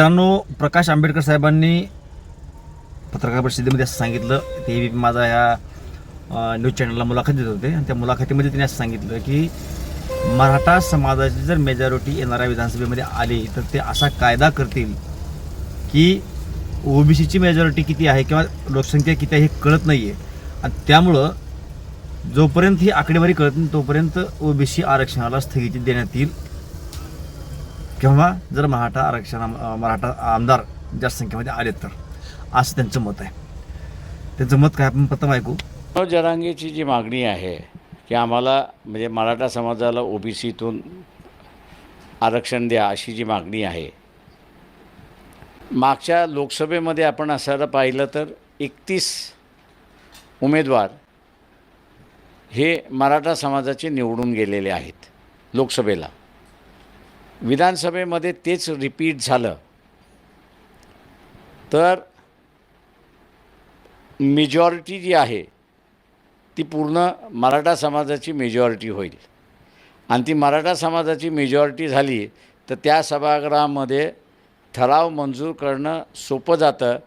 मित्रांनो प्रकाश आंबेडकर साहेबांनी पत्रकार परिषदेमध्ये असं सांगितलं. ते माझा ह्या न्यूज चॅनलला मुलाखत देत होते. आणि त्या मुलाखतीमध्ये त्यांनी असं सांगितलं की मराठा समाजाची जर मेजॉरिटी येणाऱ्या विधानसभेमध्ये आली तर ते असा कायदा करतील की ओबीसीची मेजॉरिटी किती आहे किंवा लोकसंख्या किती आहे हे कळत नाही आहे आणि त्यामुळं जोपर्यंत ही आकडेवारी कळत नाही तोपर्यंत ओबीसी आरक्षणाला स्थगिती देण्यात येईल. किंवा जर मराठा आरक्षण मराठा आमदार जास्त संख्येमध्ये आले तर असं त्यांचं मत आहे. त्यांचं मत काय आपण प्रथम ऐकू. मनोज जरांगेची जी मागणी आहे की आम्हाला म्हणजे मराठा समाजाला ओबीसीतून आरक्षण द्या अशी जी मागणी आहे मागच्या लोकसभेमध्ये आपण असायला पाहिलं तर एकतीस उमेदवार हे मराठा समाजाचे निवडून गेलेले आहेत लोकसभेला. विधानसभेमध्ये तेच रिपीट झालं. तर मेजॉरिटी जी आहे ती पूर्ण मराठा समाजाची मेजॉरिटी होईल. आणि ती मराठा समाजाची मेजॉरिटी झाली तर त्या सभागृहामध्ये ठराव मंजूर करणं सोपं जातं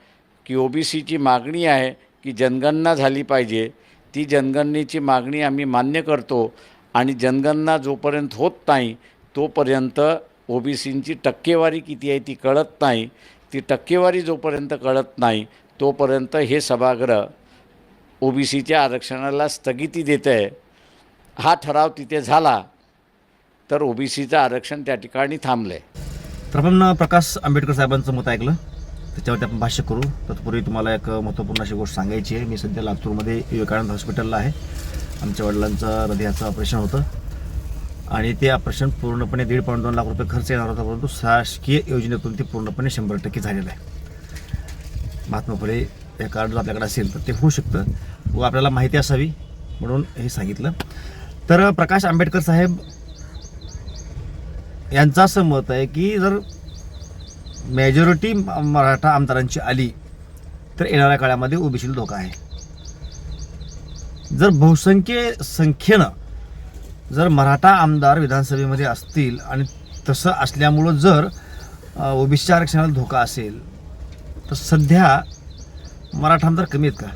की ओ बी सीची मागणी आहे की जनगणना झाली पाहिजे. ती जनगणनेची मागणी आम्ही मान्य करतो आणि जनगणना जोपर्यंत होत नाही तोपर्यंत ओ बी सींची टक्केवारी किती आहे ती कळत नाही. ती टक्केवारी जोपर्यंत कळत नाही तोपर्यंत हे सभागृह ओ बी सीच्या आरक्षणाला स्थगिती देत आहे हा ठराव तिथे झाला तर ओ बी सीचं आरक्षण त्या ठिकाणी थांबलं आहे तर आपण प्रकाश आंबेडकर साहेबांचं मत ऐकलं. त्याच्यावरती आपण भाष्य करू. तत्पूर्वी तुम्हाला एक महत्त्वपूर्ण अशी गोष्ट सांगायची आहे. मी सध्या लातूरमध्ये विवेकानंद हॉस्पिटलला आहे. आमच्या वडिलांचं हृदयाचं ऑपरेशन होतं. आणि ते ऑपरेशन पूर्णपणे दीड पॉईंट दोन लाख रुपये खर्च येणार होता परंतु शासकीय योजनेतून ते पूर्णपणे शंभर टक्के झालेलं आहे. महात्मा फुले हे कार्ड जर आपल्याकडे असेल तर ते होऊ शकतं व आपल्याला माहिती असावी म्हणून हे सांगितलं. तर प्रकाश आंबेडकर साहेब यांचं असं मत आहे की जर मेजॉरिटी मराठा आमदारांची आली तर येणाऱ्या काळामध्ये ओबीसीला धोका आहे. जर बहुसंख्य संख्येनं जर मराठा आमदार विधानसभेमध्ये असतील आणि तसं असल्यामुळं जर ओबीसीच्या आरक्षणाला धोका असेल तर सध्या मराठा आमदार कमी आहेत का?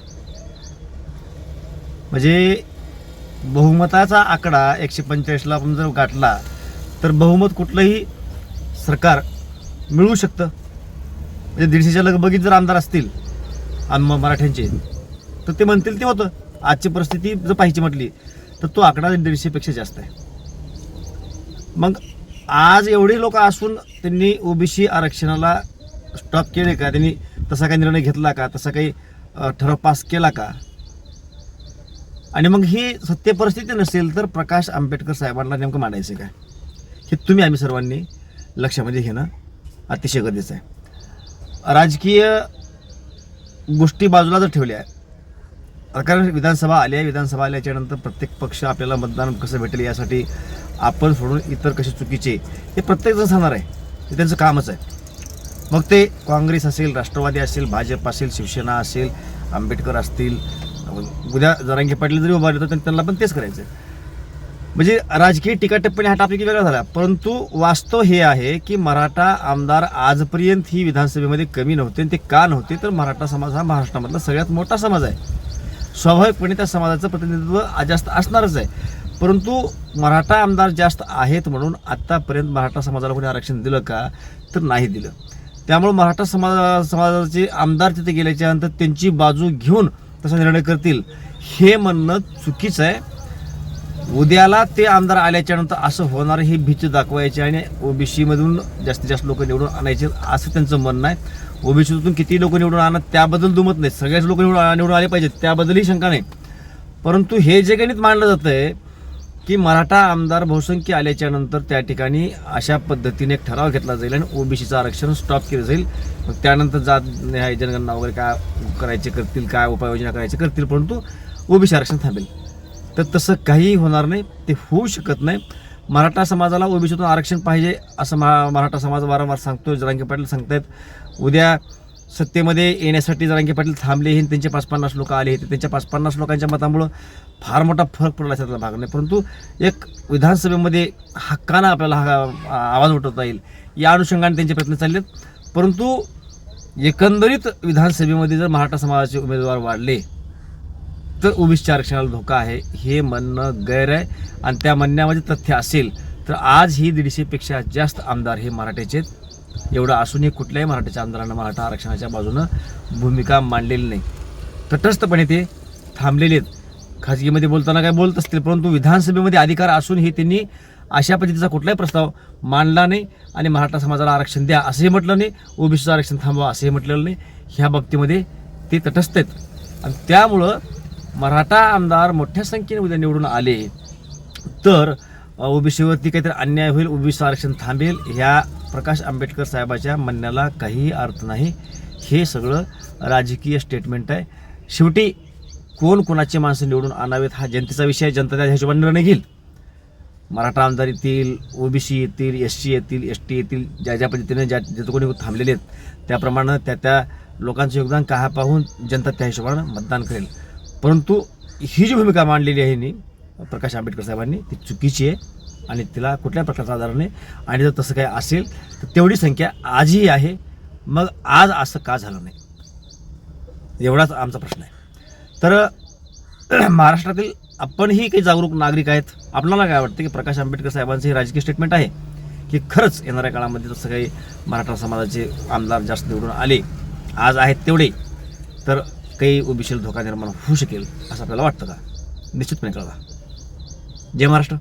म्हणजे बहुमताचा आकडा एकशे पंचेचाळीसला आपण जर गाठला तर बहुमत कुठलंही सरकार मिळू शकतं? म्हणजे दीडशेच्या लगबगीत जर आमदार असतील आम मराठ्यांचे तर ते म्हणतील ते होतं. आजची परिस्थिती जर पाहिजे म्हटली तर तो आकडा दीडशेपेक्षा जास्त आहे. मग आज एवढे लोक असून त्यांनी ओबीसी आरक्षणाला स्टॉप केले का? त्यांनी तसा काही निर्णय घेतला का? तसा काही ठराव पास केला का? आणि मग ही सत्य परिस्थिती नसेल तर प्रकाश आंबेडकर साहेबांना नेमकं मांडायचं काय? हे तुम्ही आम्ही सर्वांनी लक्षामध्ये घेणं अतिशय गरजेचं आहे. राजकीय गोष्टी बाजूला जर ठेवल्या कारण विधानसभा आली आहे विधानसभा आल्याच्यानंतर प्रत्येक पक्ष आपल्याला मतदान कसं भेटेल यासाठी आपण सोडून इतर कसे चुकीचे हे प्रत्येकजण सांगणार आहे. ते त्यांचं कामच आहे. मग ते काँग्रेस असेल राष्ट्रवादी असेल भाजप असेल शिवसेना असेल आंबेडकर असतील उद्या जरांगे पाटील जरी उभारले तर त्यांना पण तेच करायचं आहे म्हणजे राजकीय टीका टिप्पणी हा टॉपिक वेगळा झाला. परंतु वास्तव हे आहे की मराठा आमदार आजपर्यंत ही विधानसभेमध्ये कमी नव्हते आणि ते का नव्हते? तर मराठा समाज हा महाराष्ट्रामधला सगळ्यात मोठा समाज आहे. स्वाभाविकपणे त्या समाजाचं प्रतिनिधित्व जास्त असणारच आहे. परंतु मराठा आमदार जास्त आहेत म्हणून आत्तापर्यंत मराठा समाजाला कोणी आरक्षण दिलं का? तर नाही दिलं. त्यामुळे मराठा समाजा समाजाचे आमदार तिथे गेल्याच्यानंतर त्यांची बाजू घेऊन तसा निर्णय करतील हे म्हणणं चुकीचं आहे. उद्याला ते आमदार आल्याच्यानंतर असं होणार ही भीती दाखवायची आणि ओबीसीमधून जास्तीत जास्त लोक निवडून आणायचे असं त्यांचं म्हणणं आहे. ओबीसीतून किती लोक निवडून आणत त्याबद्दल दुमत नाही. सगळेच लोक निवडून निवडून आले पाहिजेत त्याबद्दलही शंका नाही. परंतु हे जे गणित मांडलं जातं आहे की मराठा आमदार बहुसंख्य आल्याच्यानंतर त्या ठिकाणी अशा पद्धतीने एक ठराव घेतला जाईल आणि ओबीसीचं आरक्षण स्टॉप केलं जाईल. मग त्यानंतर जात न्याय जनगणना वगैरे काय करायचे करतील काय उपाययोजना करायचे करतील परंतु ओबीसी आरक्षण थांबेल. तर तसं काहीही होणार नाही ते होऊ शकत नाही. मराठा समाजाला ओबीसीतून आरक्षण पाहिजे असं महा मराठा समाज वारंवार सांगतो जरांगे पाटील सांगतायत उद्या सत्तेमध्ये येण्यासाठी जरांगे पाटील थांबले हे त्यांचे पाच पन्नास लोक आले होते त्यांच्या पाच पन्नास लोकांच्या मतामुळं फार मोठा फरक पडला त्यातला भाग नाही. परंतु एक विधानसभेमध्ये हक्कानं आपल्याला हा आवाज उठवता येईल. या अनुषंगाने त्यांचे प्रयत्न चालले परंतु एकंदरीत विधानसभेमध्ये जर मराठा समाजाचे उमेदवार वाढले तर ओबीसीच्या आरक्षणाला धोका आहे हे म्हणणं गैर आहे. आणि त्या म्हणण्यामध्ये तथ्य असेल तर आज ही दीडशेपेक्षा जास्त आमदार हे मराठ्याचे आहेत. एवढं असूनही कुठल्याही मराठ्याच्या आमदारांना मराठा आरक्षणाच्या बाजूनं भूमिका मांडलेली नाही. तटस्थपणे ते थांबलेले आहेत. खाजगीमध्ये बोलताना काय बोलत असतील परंतु विधानसभेमध्ये अधिकार असूनही त्यांनी अशा पद्धतीचा कुठलाही प्रस्ताव मांडला नाही आणि मराठा समाजाला आरक्षण द्या असंही म्हटलं नाही ओबीसीचं आरक्षण थांबवा असंही म्हटलेलं नाही. ह्या बाबतीमध्ये ते तटस्थ आहेत. आणि त्यामुळं मराठा आमदार मोठ्या संख्येने उद्या निवडून आले तर ओबीसीवरती काहीतरी अन्याय होईल ओबीसी आरक्षण थांबेल ह्या प्रकाश आंबेडकर साहेबाच्या म्हणण्याला काहीही अर्थ नाही. हे सगळं राजकीय स्टेटमेंट आहे. शेवटी कोण कोणाची माणसं निवडून आणावेत हा जनतेचा विषय जनता त्या हिशोबाने निर्णय घेईल. मराठा आमदार येतील ओबीसी येतील एस सी येतील एस टी येतील ज्या ज्या पद्धतीने ज्या जिथं कोणी थांबलेले आहेत त्याप्रमाणे त्या त्या लोकांचं योगदान का पाहून जनता त्या हिशोबानं मतदान करेल. परंतु ही जी भूमिका मांडलेली आहे नी प्रकाश आंबेडकर साहेबांनी ती चुकीची आहे आणि तिला कुठल्या प्रकारचा आधार नाही. आणि जर तसं काही असेल तर तेवढी संख्या आजही आहे. मग आज असं का झालं नाही? एवढाच आमचा प्रश्न आहे. तर महाराष्ट्रातील आपणही काही जागरूक नागरिक आहेत. आपल्याला काय वाटतं की प्रकाश आंबेडकर साहेबांचं हे राजकीय स्टेटमेंट आहे? की खरंच येणाऱ्या काळामध्ये तसं काही मराठा समाजाचे आमदार जास्त निवडून आले आज आहेत तेवढे. तर काही ओबीसीला धोका निर्माण होऊ शकेल असं आपल्याला वाटतं का निश्चितपणे कळवा जय महाराष्ट्र